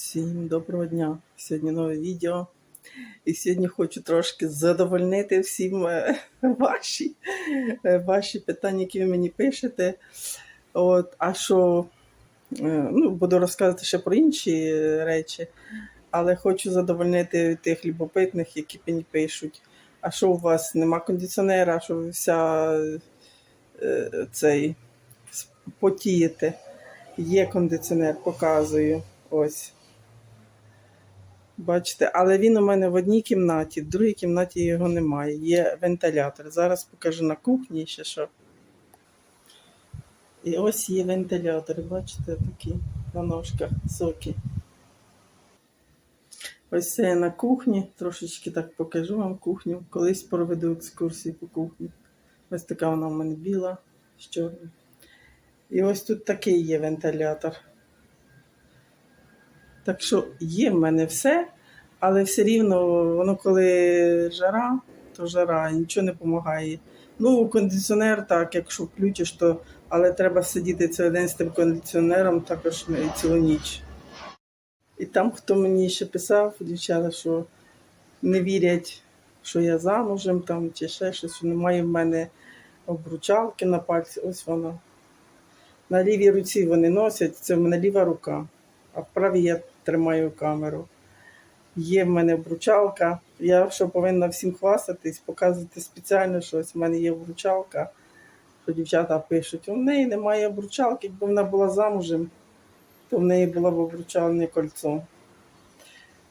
Всім доброго дня! Сьогодні нове відео. І сьогодні хочу трошки задовольнити всім е, ваші, е, ваші питання, які ви мені пишете. От, а що, е, ну, буду розказувати ще про інші речі, але хочу задовольнити тих любопитних, які мені пишуть. А що у вас нема кондиціонера, що ви вся цей потієте? Є кондиціонер, показую. Ось. Бачите, але він у мене в одній кімнаті, в другій кімнаті його немає. Є вентилятор. Зараз покажу на кухні ще що. І ось є вентилятори, бачите, такі на ножках соки. Ось це я на кухні. Трошечки так покажу вам кухню. Колись проведу екскурсію по кухні. Ось така вона в мене біла з чорним. І ось тут такий є вентилятор. Так що є в мене все, але все рівно, воно коли жара, то жара, нічого не допомагає. Ну, кондиціонер, так, якщо включиш, то але треба сидіти цілий день з тим кондиціонером також цілу ніч. І там, хто мені ще писав, дівчата, що не вірять, що я замужем там, чи ще щось, що немає в мене обручалки на пальці. Ось вона. На лівій руці вони носять, це в мене ліва рука, а в правій я тримаю камеру. Є в мене обручалка. Я що повинна всім хвастатись, показувати спеціально щось. У мене є обручалка, що дівчата пишуть, у неї немає обручалки, якби вона була замужем, то в неї було б обручальне кольцо.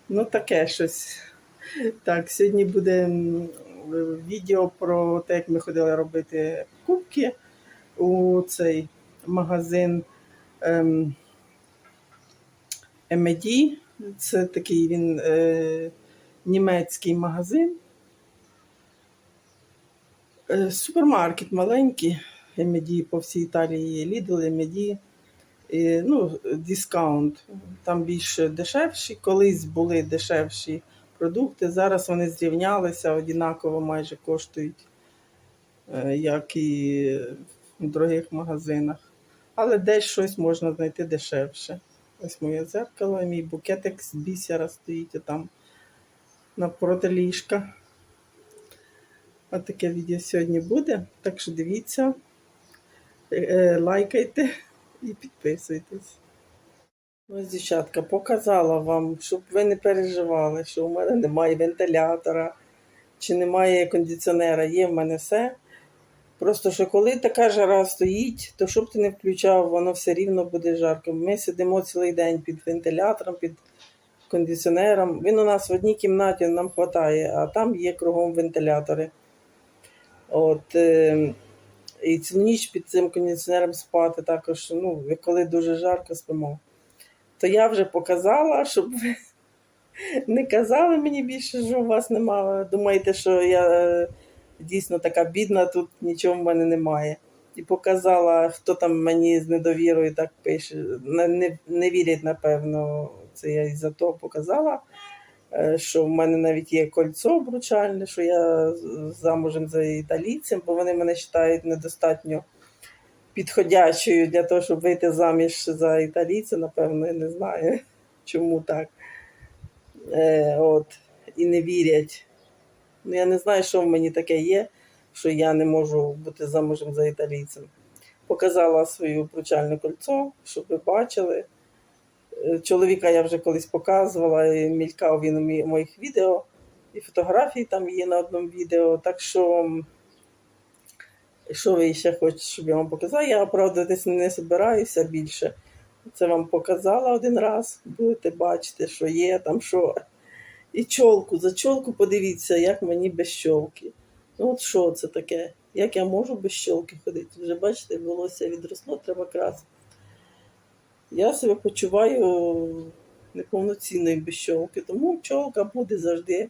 Ну, таке щось. Так, сьогодні буде відео про те, як ми ходили робити кубки у цей магазин ем, Емеді. Це такий він е, німецький магазин. Е, супермаркет маленький. Емеді по всій Італії є Lidl, Емеді. І, ну, дискаунт. Там більш дешевші. Колись були дешевші продукти. Зараз вони зрівнялися, однаково майже коштують, е, як і в дорогих магазинах. Але десь щось можна знайти дешевше. Ось моє дзеркало, і мій букетик з бісера стоїть там навпроти ліжка. Ось таке відео сьогодні буде. Так що дивіться, е, е, лайкайте і підписуйтесь. Ось, дівчатка, показала вам, щоб ви не переживали, що у мене немає вентилятора чи немає кондиціонера. Є в мене все. Просто що коли така жара стоїть, то щоб ти не включав, воно все рівно буде жарко. Ми сидимо цілий день під вентилятором, під кондиціонером. Він у нас в одній кімнаті нам вистачає, а там є кругом вентилятори. От, е, і цілу ніч під цим кондиціонером спати також, ну, коли дуже жарко спимо. То я вже показала, щоб ви не казали мені більше, що у вас немає. Думаєте, що я дійсно така бідна, тут нічого в мене немає. І показала, хто там мені з недовірою так пише. Не, не, вірять, напевно, це я із-за того показала, е, що в мене навіть є кольцо обручальне, що я замужем за італійцем, бо вони мене вважають недостатньо підходящою для того, щоб вийти заміж за італійця, напевно, я не знаю, чому так. Е, от, і не вірять. Ну, я не знаю, що в мені таке є, що я не можу бути замужем за італійцем. Показала свою обручальне кольцо, щоб ви бачили. Е, Чоловіка я вже колись показувала, і мількав він у моїх відео, і фотографії там є на одному відео. Так що, що ви ще хочете, щоб я вам показала? Я оправдатись не збираюся більше. Це вам показала один раз, будете бачити, що є там що. І чолку, за чолку подивіться, як мені без чолки. Ну от що це таке? Як я можу без чолки ходити? Вже бачите, волосся відросло, треба красити. Я себе почуваю неповноцінною без чолки, тому чолка буде завжди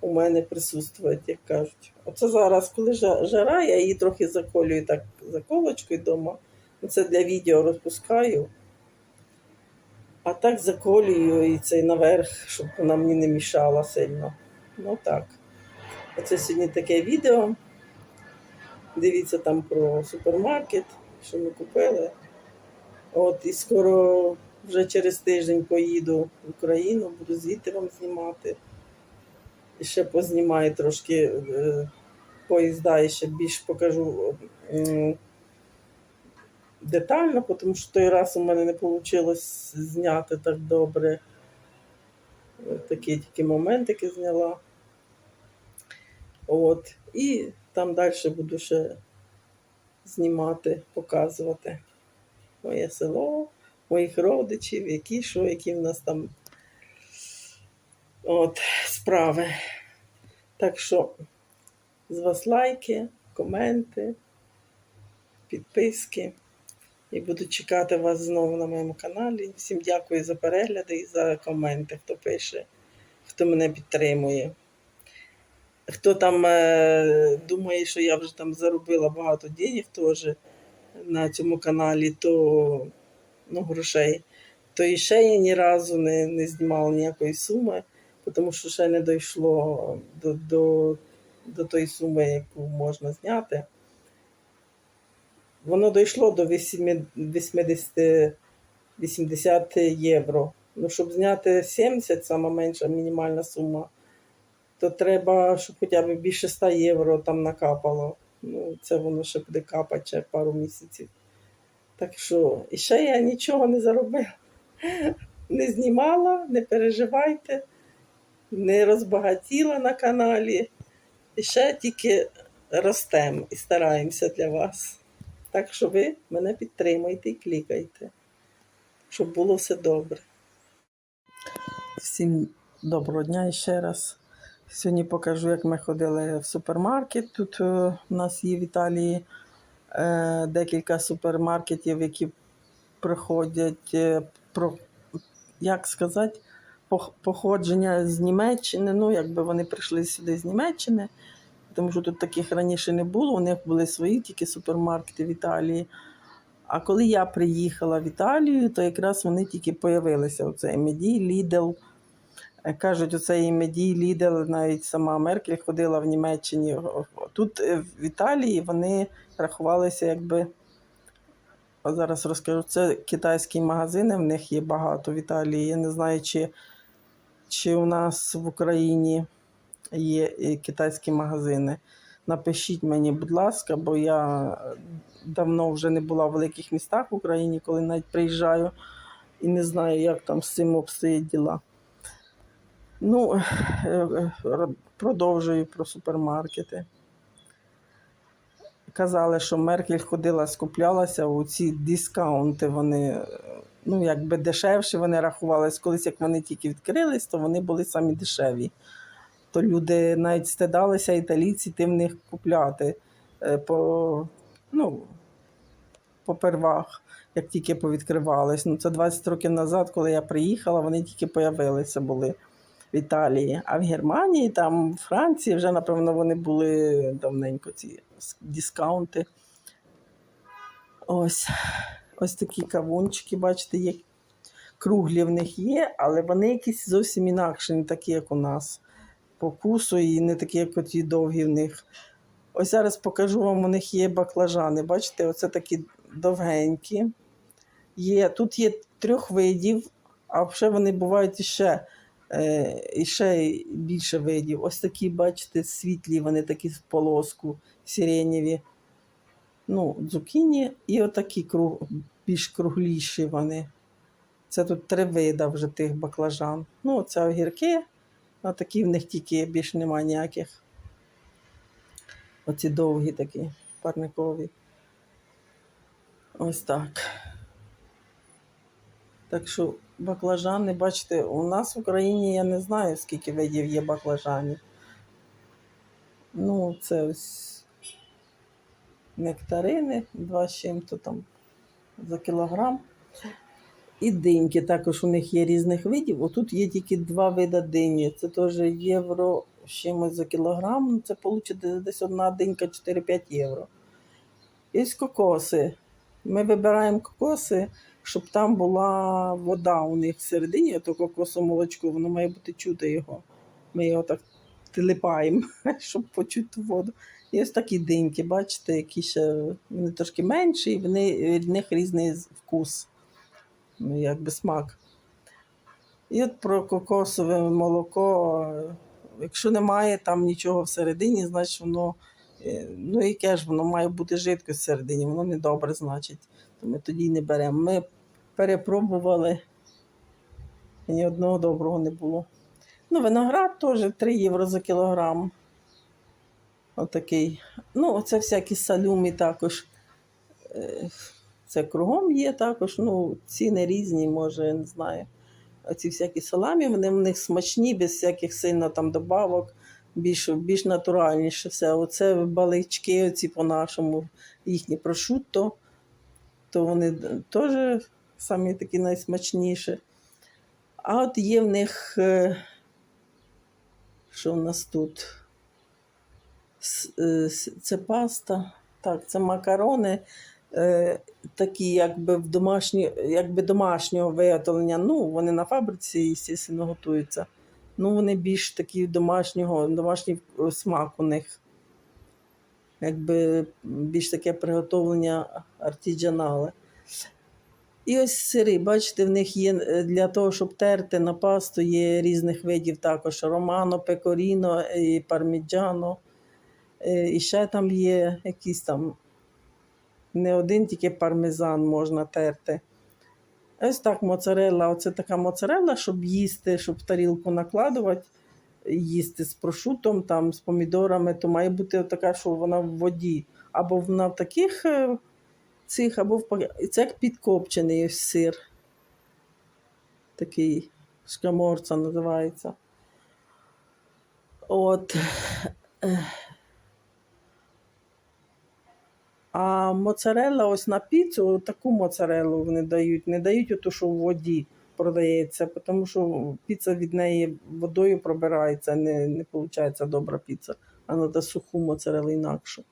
у мене присутствувати, як кажуть. Оце зараз, коли жара, я її трохи заколюю так заколочкою вдома. Це для відео розпускаю. А так заколюю і цей наверх, щоб вона мені не мішала сильно. Ну так. Оце сьогодні таке відео. Дивіться там про супермаркет, що ми купили. От, і скоро Вже через тиждень поїду в Україну, буду звідти вам знімати. І ще познімаю трошки е, поїзда і ще більш покажу детально, тому що той раз у мене не вийшло зняти так добре. Такі тільки моментики зняла. От. І там далі буду ще знімати, показувати моє село, моїх родичів, які що, які в нас там от, справи. Так що з вас лайки, коменти, підписки. І буду чекати вас знову на моєму каналі. Всім дякую за перегляди і за коменти, хто пише, хто мене підтримує. Хто там е, думає, що я вже там заробила багато денег теж на цьому каналі, то ну, грошей, то і ще я ні разу не, не знімала ніякої суми, тому що ще не дійшло до, до, до тої суми, яку можна зняти. Воно дійшло до 80 80 євро. Ну, щоб зняти 70, сама менша мінімальна сума, то треба, щоб хоча б більше 100 євро там накапало. Ну, це воно ще буде капати ще пару місяців. Так що, і ще я нічого не заробила. Не знімала, не переживайте, не розбагатіла на каналі. І ще тільки ростемо і стараємося для вас. Так що ви мене підтримуйте і клікайте, щоб було все добре. Всім доброго дня ще раз. Сьогодні покажу, як ми ходили в супермаркет. Тут е, у нас є в Італії е, декілька супермаркетів, які приходять, е, як сказати, походження з Німеччини. Ну, якби вони прийшли сюди з Німеччини, тому що тут таких раніше не було. У них були свої тільки супермаркети в Італії. А коли я приїхала в Італію, то якраз вони тільки появилися. Оце Меді, Лідл. Е, Кажуть, оцей Меді, Лідл, навіть сама Меркель ходила в Німеччині. Тут е, в Італії вони рахувалися якби. От зараз розкажу, це китайські магазини, в них є багато в Італії. Я не знаю, чи, чи у нас в Україні є китайські магазини. Напишіть мені, будь ласка, бо я давно вже не була в великих містах в Україні, коли навіть приїжджаю і не знаю, як там з цим обстоять діла. Ну, е, е, продовжую про супермаркети. Казали, що Меркель ходила, скуплялася у ці дискаунти. Вони ну, якби дешевші вони рахувались. Колись як вони тільки відкрились, то вони були самі дешеві. То люди навіть стидалися, італійці, тим них купляти е, по, ну, попервах, як тільки повідкривались. Ну, це 20 років назад, коли я приїхала, вони тільки появилися були в Італії. А в Германії, там, в Франції вже, напевно, вони були давненько ці дискаунти. Ось, ось такі кавунчики, бачите, є круглі в них є, але вони якісь зовсім інакші, не такі, як у нас. По вкусу і не такі, як оті довгі в них. Ось зараз покажу вам, у них є баклажани. Бачите, оце такі довгенькі. Є, тут є трьох видів, а ще вони бувають іще, е, іще більше видів. Ось такі, бачите, світлі, вони такі в полоску, сиренєві. Ну, цукіні і отакі круг, більш кругліші вони. Це тут три вида вже тих баклажан. Ну, це огірки, а такі в них тільки більш немає ніяких. Оці довгі такі парникові. Ось так. Так що баклажани, бачите, у нас в Україні я не знаю, скільки видів є баклажанів. Ну, це ось нектарини, два з чим-то там за кілограм. І диньки також у них є різних видів. Отут є тільки два види дині. Це теж євро чимось за кілограм. Це вийде десь одна динька 4-5 євро. Є кокоси. Ми вибираємо кокоси, щоб там була вода у них всередині, то кокосомолочко, воно має бути чути його. Ми його так тилипаємо, щоб почути воду. І ось такі диньки, бачите, які ще вони трошки менші, і від них різний вкус. Ну, якби смак. І от про кокосове молоко. е, Якщо немає там нічого всередині, значить воно, е, ну яке ж воно має бути жидкость всередині, воно не добре, значить. То ми тоді не беремо. Ми перепробували, ні одного доброго не було. Ну, виноград теж 3 євро за кілограм. Отакий. Ну, це всякі салюмі також. Це кругом є також. Ну, ціни різні, може, я не знаю. Оці всякі саламі, вони в них смачні, без всяких сильно там добавок, більш, більш натуральніше все. Оце балички, оці по-нашому, їхні прошутто, то вони теж самі такі найсмачніші. А от є в них, е, що в нас тут? Е, Це паста, так, це макарони, такі якби в домашні, якби домашнього виготовлення. Ну, вони на фабриці, звісно, готуються. Ну, вони більш такі домашнього, домашній е, смак у них. Якби більш таке приготовлення артіджанале. І ось сири, бачите, в них є е, для того, щоб терти на пасту, є різних видів також: романо, пекоріно, і парміджано. Е, І ще там є якісь там не один тільки пармезан можна терти. Ось так моцарелла. Оце така моцарелла, щоб їсти, щоб в тарілку накладувати, їсти з прошутом, там, з помідорами, то має бути така, що вона в воді. Або вона в таких е, цих, або в Це як підкопчений сир. Такий шкаморца називається. От. Е. А моцарелла ось на піцу, таку моцарелу вони дають. Не дають оту, що в воді продається, тому що піца від неї водою пробирається, не, не виходить добра піца, а треба суху моцарелу інакшу.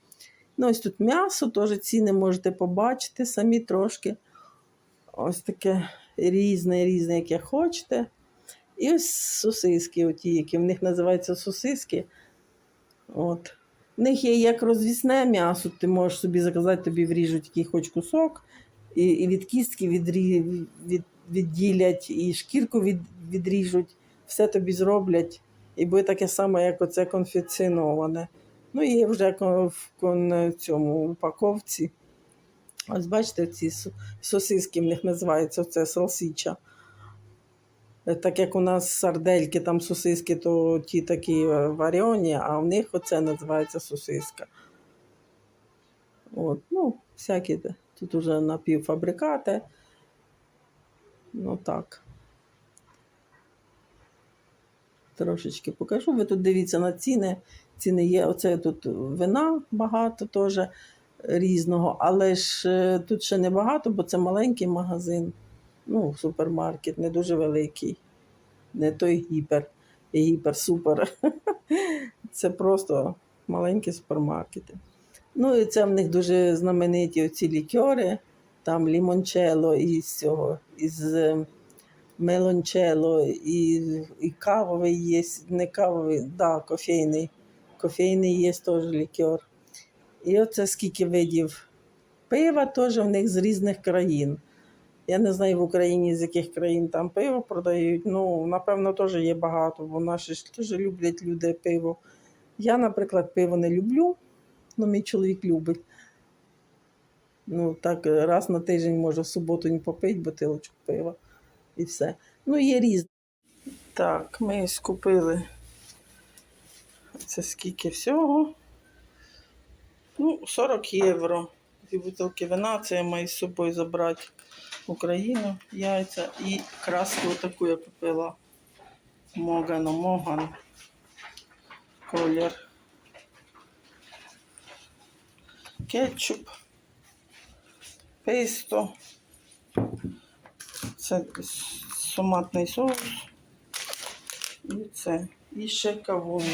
Ну, ось тут м'ясо, теж ціни можете побачити самі трошки. Ось таке різне, різне, яке хочете. І ось сосиски, оті, які в них називаються сосиски. От. В них є як розвісне м'ясо, ти можеш собі заказати, тобі вріжуть який хоч кусок, і, і від кістки відрі, від, відділять, і шкірку від, відріжуть, все тобі зроблять. І буде таке саме, як оце конфіціноване. Ну, і вже в кон, цьому упаковці. Ось бачите, ці сосиски в них називаються це салсіча. Е, Так як у нас сардельки, там сосиски, то ті такі е, варені, а в них оце називається сосиска. От, ну, всякі тут уже напівфабрикати. Ну так. Трошечки покажу. Ви тут дивіться на ціни. Ціни є. Оце тут вина багато теж різного, але ж е, тут ще не багато, бо це маленький магазин. Ну, супермаркет, не дуже великий. Не той гіпер, гіпер-супер. Це просто маленькі супермаркети. Ну і це в них дуже знамениті оці лікьори, там лімончело із цього, із е, мелончело, і, і кавовий є, не кавовий, да, кофейний. Кофейний є теж лікер. І оце скільки видів пива теж в них з різних країн. Я не знаю в Україні, з яких країн там пиво продають. Ну, напевно, теж є багато, бо наші ж теж люблять люди пиво. Я, наприклад, пиво не люблю, але мій чоловік любить. Ну, так раз на тиждень може в суботу не попити бутилочку пива і все. Ну, є різні. Так, ми ось купили. Це скільки всього? Ну, 40 євро. Дві бутилки вина, це я маю з собою забрати Україну, яйця і краску таку я купила. Могано Моган. Колір. Кетчуп. Пейсто. Це томатний соус. І це. І ще кавун.